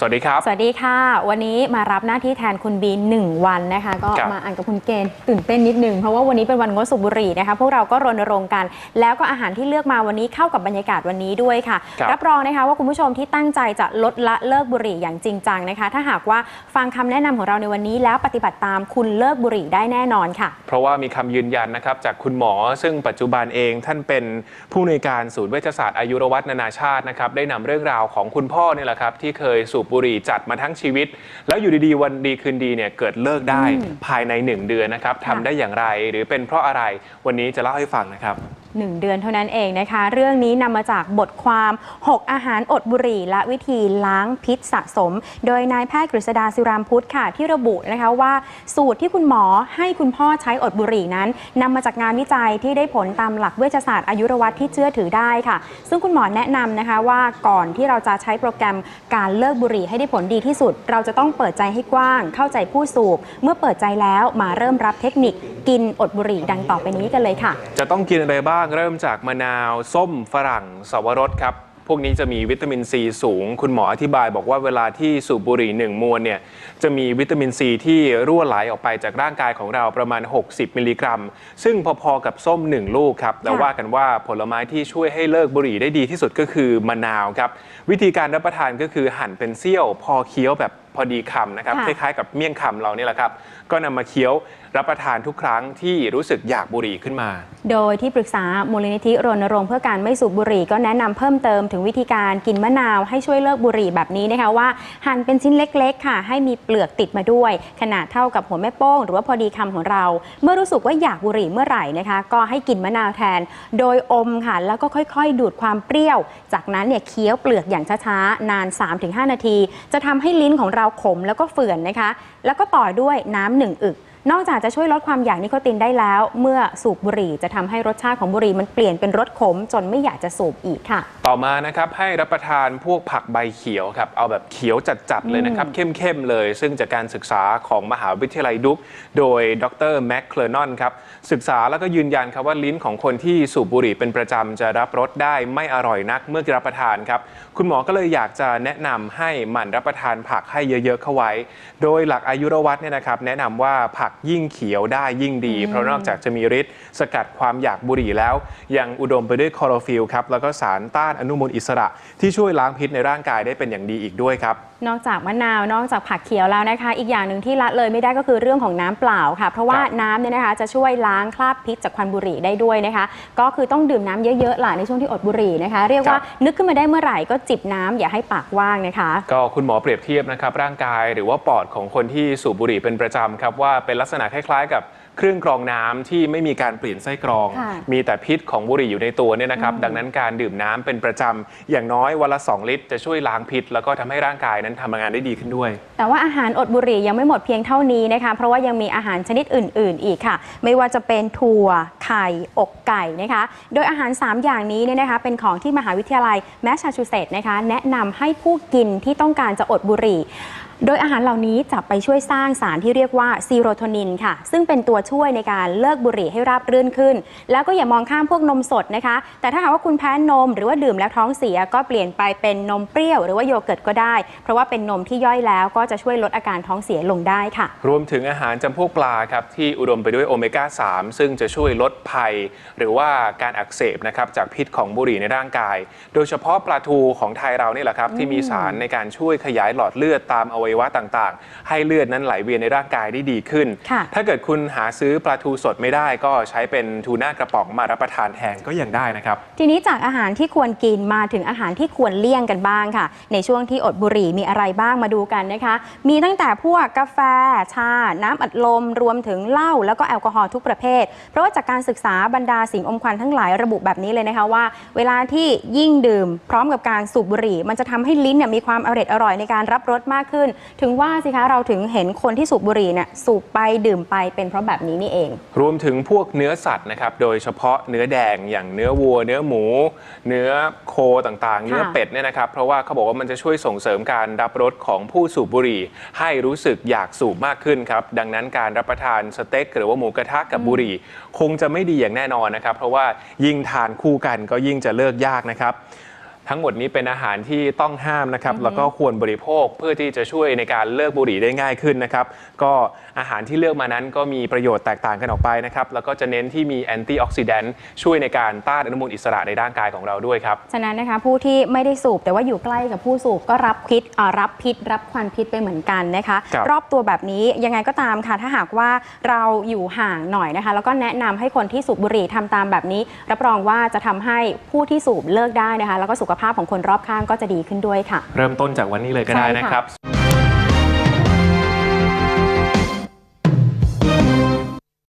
สวัสดีครับ สวัสดีค่ะ วันนี้มารับหน้าที่แทนคุณบีหนึ่งวันนะคะ ก็ครับมาอ่านกับคุณเกณฑ์ตื่นเต้นนิดนึง เพราะว่าวันนี้เป็นวันงดสูบบุหรี่นะคะ พวกเราก็รณรงค์กัน แล้วก็อาหารที่เลือกมาวันนี้เข้ากับบรรยากาศวันนี้ด้วยค่ะครับรับรองนะคะว่าคุณผู้ชมที่ตั้งใจจะลดละเลิกบุหรี่อย่างจริงจังนะคะ ถ้าหากว่าฟังคำแนะนำของเราในวันนี้ แล้วปฏิบัติตามคุณเลิกบุหรี่ได้แน่นอนค่ะ เพราะว่ามีคำยืนยันนะครับจากคุณหมอ ซึ่งปัจจุบันเองท่านเป็นผู้ในวยการศูนย์เวชศาสตร์อายุรวัฒนานาชาตินะครับได้นำเรื่องราวของคุณพ่อเนี่ยแหละครับที่เคยสูบบุหรี่จัดมาทั้งชีวิต แล้วอยู่ดีๆ วันดีคืนดีเนี่ยเกิดเลิกได้อืมภายใน 1 เดือนนะครับค่ะทำได้อย่างไรหรือเป็นเพราะอะไรวันนี้จะเล่าให้ฟังนะครับหนึ่งเดือนเท่านั้นเองนะคะ เรื่องนี้นำมาจากบทความ 6 อาหารอดบุหรี่ และวิธีล้างพิษสะสม โดยนายแพทย์กฤษดาศิรามพุทธค่ะ ที่ระบุนะคะว่าสูตรที่คุณหมอให้คุณพ่อใช้อดบุหรี่นั้นนำมาจากงานวิจัยที่ได้ผลตามหลักเวชศาสตร์อายุรวัตที่เชื่อถือได้ค่ะ ซึ่งคุณหมอแนะนำนะคะว่าก่อนที่เราจะใช้โปรแกรมการเลิกบุหรี่ให้ได้ผลดีที่สุด เราจะต้องเปิดใจให้กว้าง เข้าใจผู้สูบ เมื่อเปิดใจแล้วมาเริ่มรับเทคนิค กินอดบุหรี่ดังต่อไปนี้กันเลยค่ะ จะต้องกินอะไรบ้างเริ่มจากมะนาว ส้มฝรั่งสวรสครับ พวกนี้จะมีวิตามินซีสูง คุณหมออธิบายบอกว่าเวลาที่สูบบุหรี่หนึ่งมวนเนี่ยจะมีวิตามินซีที่รั่วไหลออกไปจากร่างกายของเราประมาณ 60 มิลลิกรัม ซึ่งพอๆกับส้ม 1 ลูกครับแล้วว่ากันว่าผลไม้ที่ช่วยให้เลิกบุหรี่ได้ดีที่สุดก็คือมะนาวครับ วิธีการรับประทานก็คือหั่นเป็นเสี้ยว พอเคี้ยวแบบ อดีคำนะครับค่ะคล้ายๆ กับเมี่ยงคำเรานี่แหละครับ ก็นำมาเคี้ยวรับประทานทุกครั้งที่รู้สึกอยากบุหรี่ขึ้นมา โดยที่ปรึกษามูลนิธิรณรงค์เพื่อการไม่สูบบุหรี่ก็แนะนำเพิ่มเติมถึงวิธีการกินมะนาวให้ช่วยเลิกบุหรี่แบบนี้นะคะว่าหั่นเป็นชิ้นเล็กๆ ค่ะ ให้มีเปลือกติดมาด้วย ขนาดเท่ากับหัวแม่โป้ง หรือว่าพอดีคำของเรา เมื่อรู้สึกว่าอยากบุหรี่เมื่อไหร่นะคะ ก็ให้กินมะนาวแทน โดยอมค่ะ แล้วก็ค่อยๆ ดูดความเปรี้ยว จากนั้นเนี่ยเคี้ยวเปลือกอย่างช้าๆนาน 3-5 นาที จะทำให้ลิ้นของเราขมแล้วก็เฟื่อนนะคะ แล้วก็ต่อด้วยน้ำหนึ่งอึก นอกจากจะช่วยลดความอยากนิโคตินได้แล้ว เมื่อสูบบุหรี่จะทำให้รสชาติของบุหรี่มันเปลี่ยนเป็นรสขม จนไม่อยากจะสูบอีกค่ะ ต่อมานะครับให้รับประทานพวกผักใบเขียวครับเอาแบบเขียวจัดๆเลยนะครับเข้มๆเลย ซึ่งจากการศึกษาของมหาวิทยาลัยดุกโดยดรแม็กเคลนอนครับศึกษาแล้วก็ยืนยันครับว่าลิ้นของคนที่สูบบุหรี่เป็นประจำจะรับรสได้ไม่อร่อยนักเมื่อรับประทานครับคุณหมอก็เลยอยากจะแนะนำให้หมั่นรับประทานผักให้เยอะ ๆ เข้าไว้ โดยหลักอายุรวัตเนี่ยนะครับแนะนำว่าผักผักยิ่งเขียวได้ยิ่งดี เพราะนอกจากจะมีฤทธิ์สกัดความอยากบุหรี่แล้ว ยังอุดมไปด้วยคลอโรฟิลครับแล้วก็สารต้านอนุมูลอิสระ ที่ช่วยล้างพิษในร่างกายได้เป็นอย่างดีอีกด้วยครับ นอกจากมะนาวนอกจากผักเขียวแล้วนะคะ อีกอย่างหนึ่งที่ละเลยไม่ได้ก็คือเรื่องของน้ำเปล่าค่ะ เพราะว่าครับ น้ำเนี่ยนะคะจะช่วยล้างคราบพิษจากควันบุหรี่ได้ด้วยนะคะ ก็คือต้องดื่มน้ำเยอะๆล่ะในช่วงที่อดบุหรี่นะคะ เรียกว่านึกขึ้นมาได้เมื่อไหร่ก็จิบน้ำอย่าให้ปากว่างนะคะ ก็คุณหมอเปรียบเทียบนะครับร่างกายหรือว่าปอดของคนที่สูบบุหรี่เป็นประจำครับว่าเป็นลักษณะคล้ายๆ กับเครื่องกรองน้ำที่ไม่มีการเปลี่ยนไส้กรอง ค่ะมีแต่พิษของบุหรี่อยู่ในตัวเนี่ยนะครับ ดังนั้นการดื่มน้ำเป็นประจำอย่างน้อยวันละ 2 ลิตร จะช่วยล้างพิษ แล้วก็ทำให้ร่างกายนั้นทำงานได้ดีขึ้นด้วย แต่ว่าอาหารอดบุหรี่ยังไม่หมดเพียงเท่านี้นะคะ เพราะว่ายังมีอาหารชนิดอื่น ๆ อีกค่ะ ไม่ว่าจะเป็นถั่ว ไข่ อกไก่นะคะ โดยอาหาร 3 อย่างนี้เนี่ยนะคะ เป็นของที่มหาวิทยาลัยแมสซาชูเซตส์นะคะ แนะนำให้ผู้กินที่ต้องการจะอดบุหรี่ โดยอาหารเหล่านี้จะไปช่วยสร้างสารที่เรียกว่าซีโรโทนินค่ะ ซึ่งเป็นตัวช่วยในการเลิกบุหรี่ให้ราบรื่นขึ้น แล้วก็อย่ามองข้ามพวกนมสดนะคะ แต่ถ้าหากว่าคุณแพ้นม หรือว่าดื่มแล้วท้องเสียก็เปลี่ยนไปเป็นนมเปรี้ยว หรือว่าโยเกิร์ตก็ได้ เพราะว่าเป็นนมที่ย่อยแล้วก็จะช่วยลดอาการท้องเสียลงได้ค่ะ รวมถึงอาหารจำพวกปลาครับที่อุดมไปด้วยโอเมก้า 3 ซึ่งจะช่วยลดภัย หรือว่าการอักเสบนะครับจากพิษของบุหรี่ในร่างกาย โดยเฉพาะปลาทูของไทยเรานี่แหละครับที่มีสารในการช่วยขยายหลอดเลือดตามอวัยวะต่างๆ ให้เลือดนั้นไหลเวียนในร่างกายได้ดีขึ้นค่ะถ้าเกิดคุณหาซื้อปลาทูสดไม่ได้ก็ใช้เป็นทูน่ากระป๋องมารับประทานแทนก็ยังได้นะครับ ทีนี้จากอาหารที่ควรกินมาถึงอาหารที่ควรเลี่ยงกันบ้างค่ะ ในช่วงที่อดบุหรี่มีอะไรบ้างมาดูกันนะคะ มีตั้งแต่พวกกาแฟ ชา น้ำอัดลม รวมถึงเหล้าแล้วก็แอลกอฮอล์ทุกประเภท เพราะว่าจากการศึกษาบรรดาสิ่งอมควันทั้งหลายระบุแบบนี้เลยนะคะว่า เวลาที่ยิ่งดื่ม พร้อมกับการสูบบุหรี่ มันจะทำให้ลิ้นเนี่ยมีความอร่อยอร่อยในการรับรสมากขึ้นถึงว่าสิคะเราถึงเห็นคนที่สูบบุหรี่เนี่ยสูบไปดื่มไปเป็นเพราะแบบนี้นี่เอง รวมถึงพวกเนื้อสัตว์นะครับ โดยเฉพาะเนื้อแดงอย่างเนื้อวัว เนื้อหมู เนื้อโคต่างๆ เนื้อเป็ดเนี่ยนะครับ เพราะว่าเขาบอกว่ามันจะช่วยส่งเสริมการรับรสของผู้สูบบุหรี่ ให้รู้สึกอยากสูบมากขึ้นครับ ดังนั้นการรับประทานสเต็กหรือว่าหมูกระทะกับบุหรี่ คงจะไม่ดีอย่างแน่นอนนะครับ เพราะว่ายิ่งทานคู่กันก็ยิ่งจะเลิกยากนะครับ ทั้งหมดนี้เป็นอาหารที่ต้องห้ามนะครับ แล้วก็ควรบริโภคเพื่อที่จะช่วยในการเลิกบุหรี่ได้ง่ายขึ้นนะครับ ก็อาหารที่เลือกมานั้นก็มีประโยชน์แตกต่างกันออกไปนะครับ แล้วก็จะเน้นที่มีแอนตี้ออกซิแดนต์ช่วยในการต้านอนุมูลอิสระในร่างกายของเราด้วยครับ ฉะนั้นนะคะผู้ที่ไม่ได้สูบแต่ว่าอยู่ใกล้กับผู้สูบก็รับพิษอ่ารับพิษ รับควันพิษไปเหมือนกันนะคะ ครับ รอบตัวแบบนี้ยังไงก็ตามค่ะ ถ้าหากว่าเราอยู่ห่างหน่อยนะคะ แล้วก็แนะนำให้คนที่สูบบุหรี่ทำตามแบบนี้ รับรองว่าจะทำให้ผู้ที่สูบเลิกได้นะคะ แล้วก็สุขภาพของคนรอบข้างก็จะดีขึ้นด้วยค่ะ เริ่มต้นจากวันนี้เลยก็ได้ใช่ค่ะนะครับ